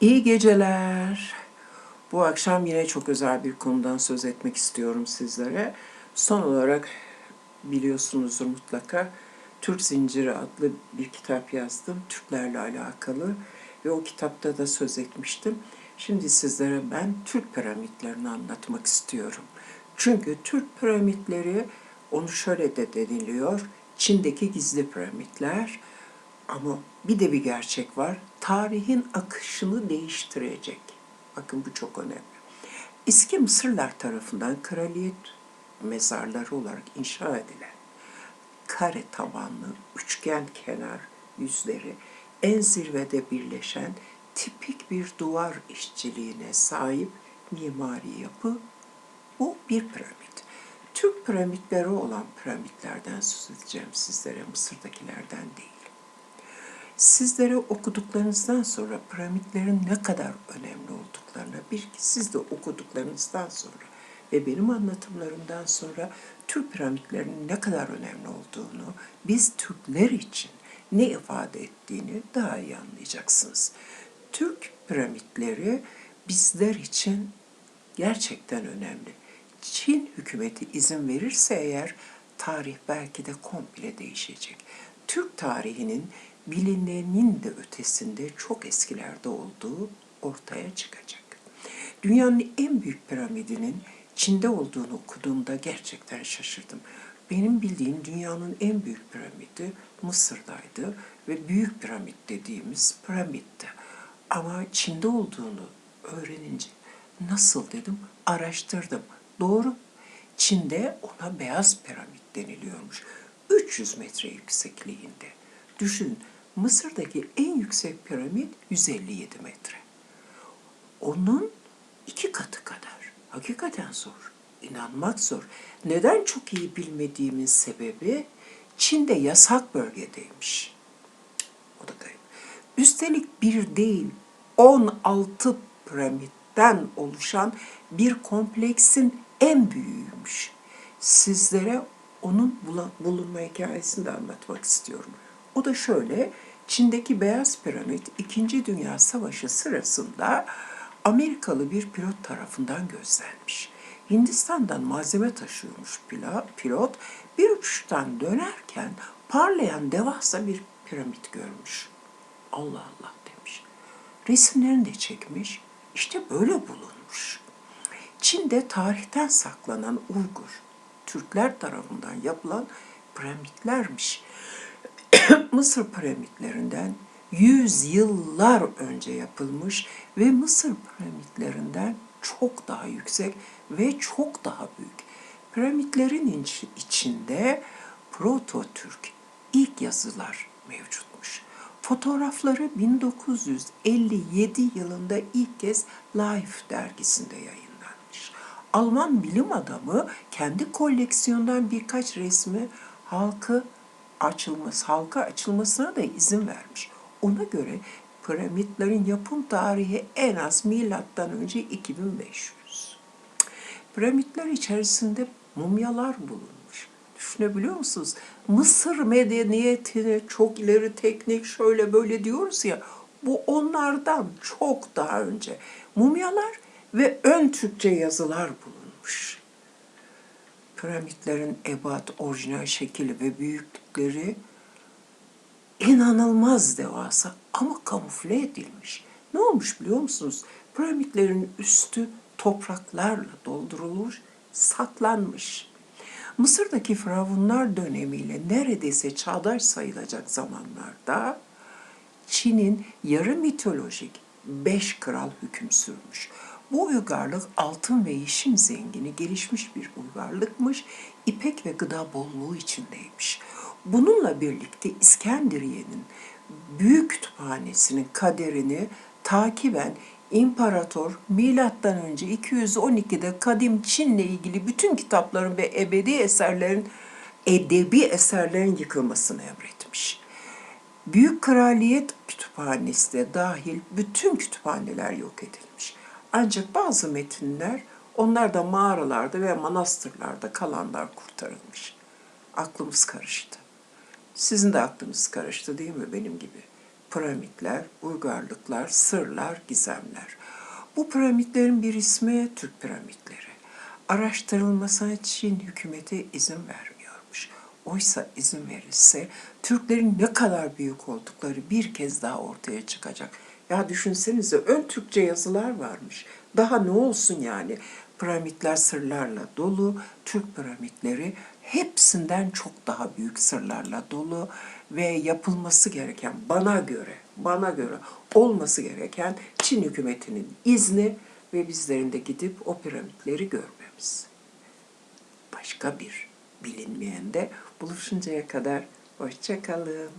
İyi geceler. Bu akşam yine çok özel bir konudan söz etmek istiyorum sizlere. Son olarak biliyorsunuzdur mutlaka Türk Zinciri adlı bir kitap yazdım. Türklerle alakalı ve o kitapta da söz etmiştim. Şimdi sizlere ben Türk piramitlerini anlatmak istiyorum. Çünkü Türk piramitleri onu şöyle de deniliyor. Çin'deki gizli piramitler ama bir de bir gerçek var. Tarihin akışını değiştirecek. Bakın bu çok önemli. Eski Mısırlar tarafından kraliyet mezarları olarak inşa edilen kare tabanlı, üçgen kenar yüzleri en zirvede birleşen tipik bir duvar işçiliğine sahip mimari yapı bu bir piramit. Türk piramitleri olan piramitlerden söz edeceğim sizlere, Mısır'dakilerden değil. Sizlere okuduklarınızdan sonra piramitlerin ne kadar önemli olduklarına, bir siz de okuduklarınızdan sonra ve benim anlatımlarımdan sonra Türk piramitlerinin ne kadar önemli olduğunu, biz Türkler için ne ifade ettiğini daha iyi anlayacaksınız. Türk piramitleri bizler için gerçekten önemli. Çin hükümeti izin verirse eğer tarih belki de komple değişecek. Türk tarihinin bilinenin de ötesinde çok eskilerde olduğu ortaya çıkacak. Dünyanın en büyük piramidinin Çin'de olduğunu okuduğumda gerçekten şaşırdım. Benim bildiğim dünyanın en büyük piramidi Mısır'daydı ve büyük piramit dediğimiz piramitti. Ama Çin'de olduğunu öğrenince nasıl dedim araştırdım. Doğru. Çin'de ona beyaz piramit deniliyormuş. 300 metre yüksekliğinde. Düşün Mısır'daki en yüksek piramit 157 metre. Onun iki katı kadar. Hakikaten zor. İnanmak zor. Neden çok iyi bilmediğimin sebebi Çin'de yasak bölgedeymiş. O da garip. Üstelik bir değil 16 piramitten oluşan bir kompleksin en büyüğüymüş. Sizlere onun bulunma hikayesini de anlatmak istiyorum. O da şöyle, Çin'deki Beyaz Piramit 2. Dünya Savaşı sırasında Amerikalı bir pilot tarafından gözlenmiş. Hindistan'dan malzeme taşıyormuş pilot. Bir uçuştan dönerken parlayan devasa bir piramit görmüş. Allah Allah demiş. Resimlerini de çekmiş. İşte böyle bulunmuş. Çin'de tarihten saklanan Uygur, Türkler tarafından yapılan piramitlermiş. Mısır piramitlerinden yüz yıllar önce yapılmış ve Mısır piramitlerinden çok daha yüksek ve çok daha büyük. Piramitlerin içinde Proto-Türk ilk yazılar mevcutmuş. Fotoğrafları 1957 yılında ilk kez Life dergisinde yayınlanmış. Alman bilim adamı kendi koleksiyondan birkaç resmi halkı açılması, halka açılmasına da izin vermiş. Ona göre piramitlerin yapım tarihi en az milattan önce 2500. Piramitler içerisinde mumyalar bulunmuş. Düşünebiliyor musunuz? Mısır medeniyetine çok ileri teknik şöyle böyle diyoruz ya. Bu onlardan çok daha önce. Mumyalar ve ön Türkçe yazılar bulunmuş. Piramitlerin ebat, orijinal şekli ve büyüklükleri inanılmaz devasa ama kamufle edilmiş. Ne olmuş biliyor musunuz? Piramitlerin üstü topraklarla doldurulmuş, saklanmış. Mısır'daki firavunlar dönemiyle neredeyse çağdaş sayılacak zamanlarda Çin'in yarı mitolojik beş kral hüküm sürmüş. Bu uygarlık altın ve yeşim zengini gelişmiş bir uygarlıkmış, ipek ve gıda bolluğu içindeymiş. Bununla birlikte İskenderiye'nin büyük kütüphanesinin kaderini takiben İmparator milattan önce 212'de kadim Çin'le ilgili bütün kitapların ve ebedi eserlerin edebi eserlerin yıkılmasını emretmiş. Büyük Kraliyet Kütüphanesi de dahil bütün kütüphaneler yok edilmiş. Ancak bazı metinler onlar da mağaralarda ve manastırlarda kalanlar kurtarılmış. Aklımız karıştı. Sizin de aklınız karıştı değil mi benim gibi? Piramitler, uygarlıklar, sırlar, gizemler. Bu piramitlerin bir ismi Türk piramitleri. Araştırılmasına Çin hükümeti izin vermiyormuş. Oysa izin verilse Türklerin ne kadar büyük oldukları bir kez daha ortaya çıkacak. Ya düşünsenize ön Türkçe yazılar varmış. Daha ne olsun yani? Piramitler sırlarla dolu, Türk piramitleri hepsinden çok daha büyük sırlarla dolu ve yapılması gereken bana göre, bana göre olması gereken Çin hükümetinin izni ve bizlerin de gidip o piramitleri görmemiz. Başka bir bilinmeyende buluşuncaya kadar hoşça kalın.